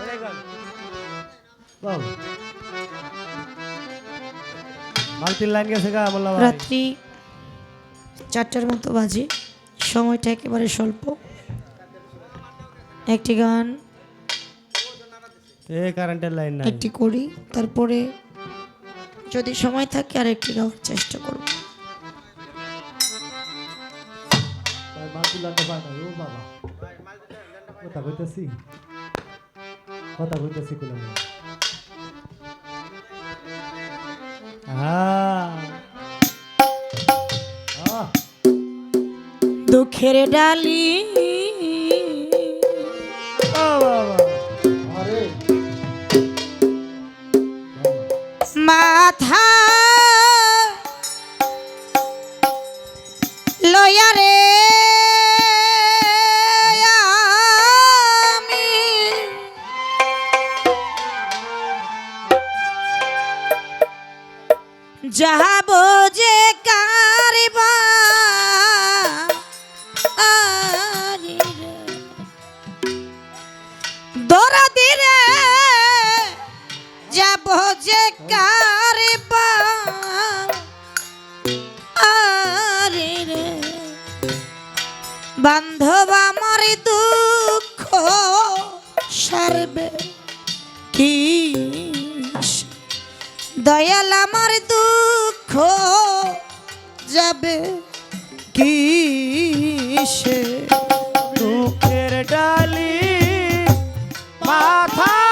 ওরে গেল বাহ মালতির লাইন গেছে গা মোল্লা ভাই। রাত্রি চারটার মতো বাজে। সময়টা একেবারে স্বল্প। একটি গান। এ কারেন্টের লাইন নাই। একটি করি। তারপরে যদি সময় থাকে আর একটি গাওয়ার চেষ্টা করব। বাবা। কথা কইতেছি? কথা হ্যাঁ আহ। দুঃখের ডালি যাব যে কারবা দরা যাব যে কারবা আরে রে। বান্ধব দয়াল আমার দুঃখ যাবে কি সে দুঃখের ডালি মাথায়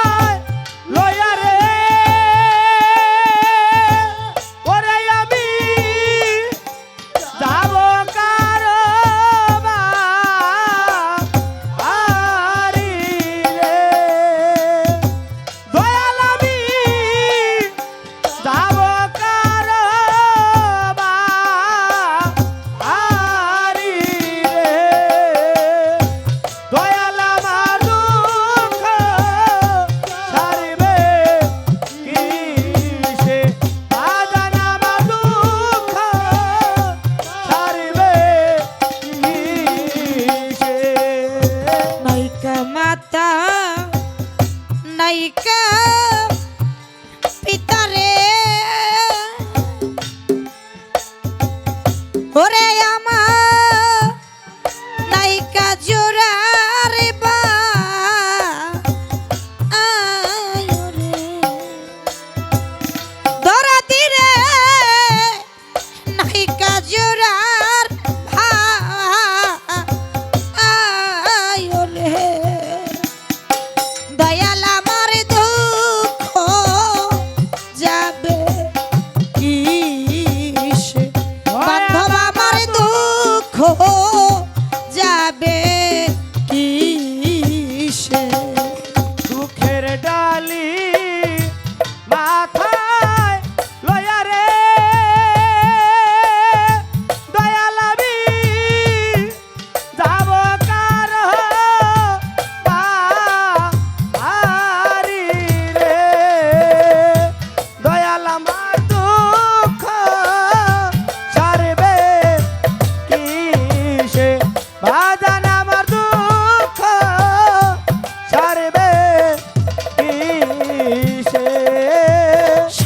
ডালি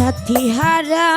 সাথী হারা।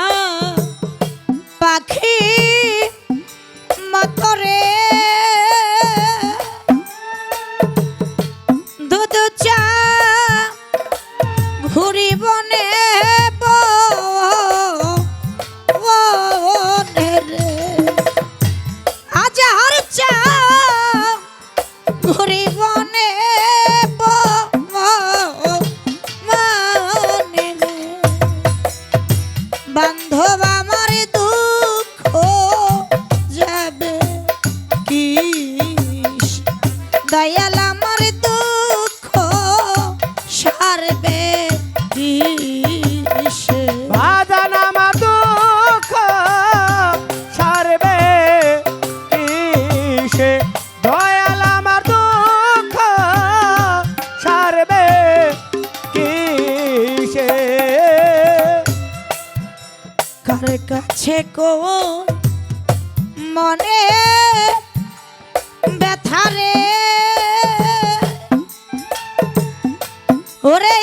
ব্যথারে ওরে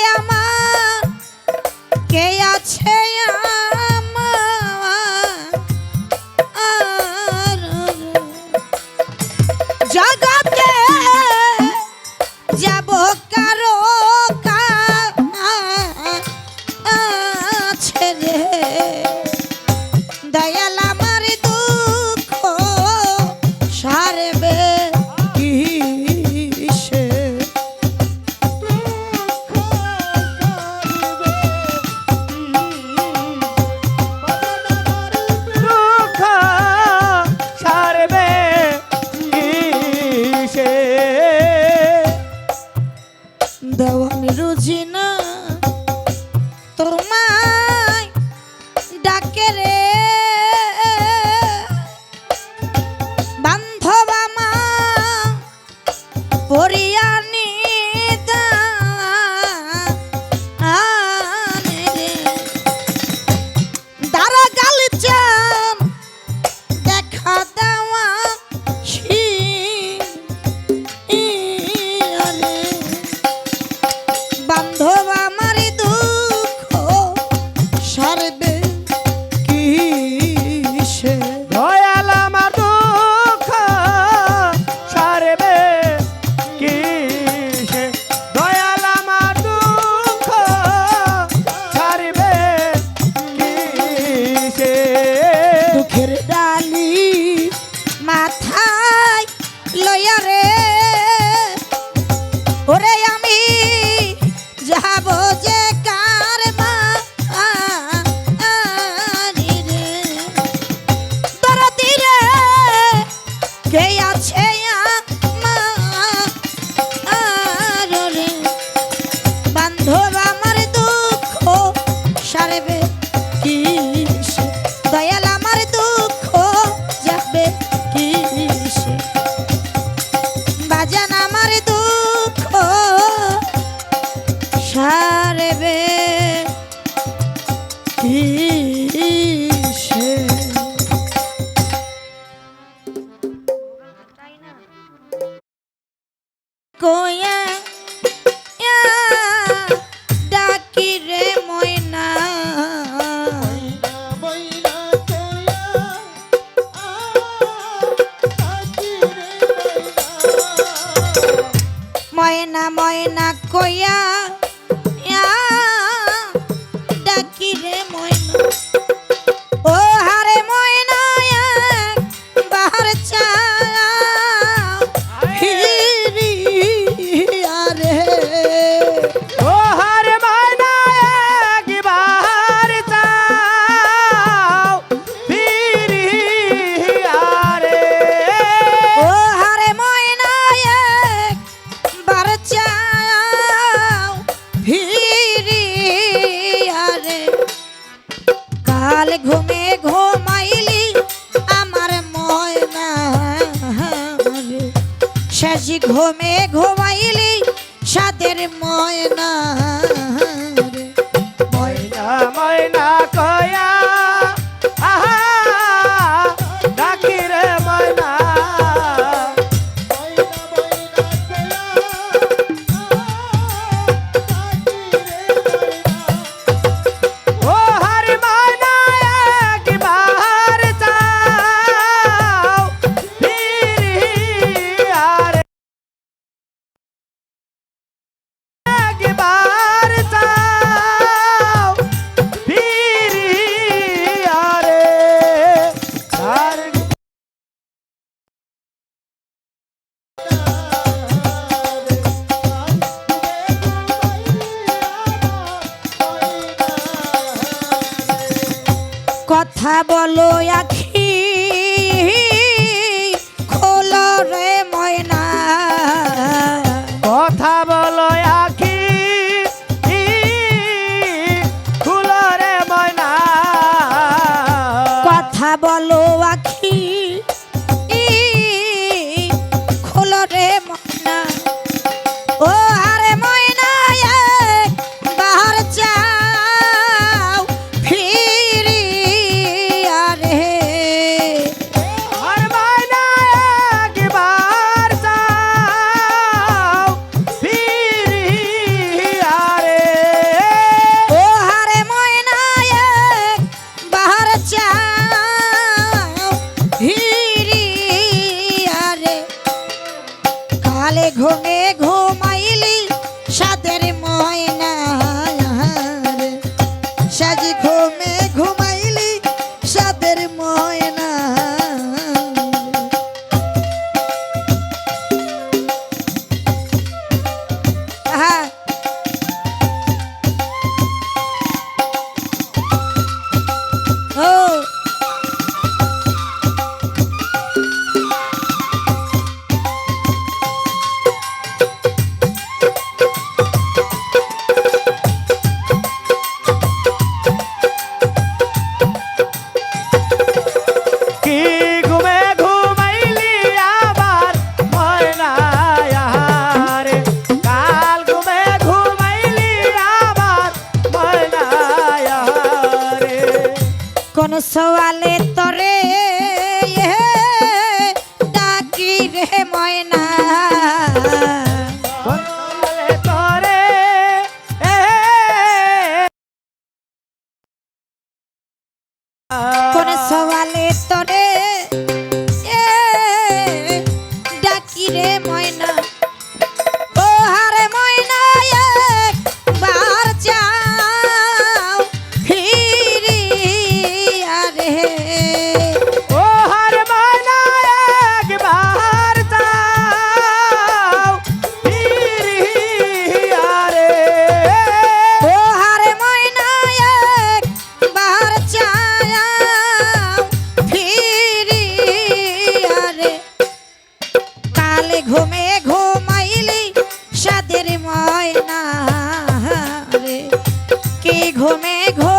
ময়না ময়না কয়া Romero. কথা বলো আখি কি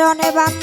চরণে বান্ধিয়া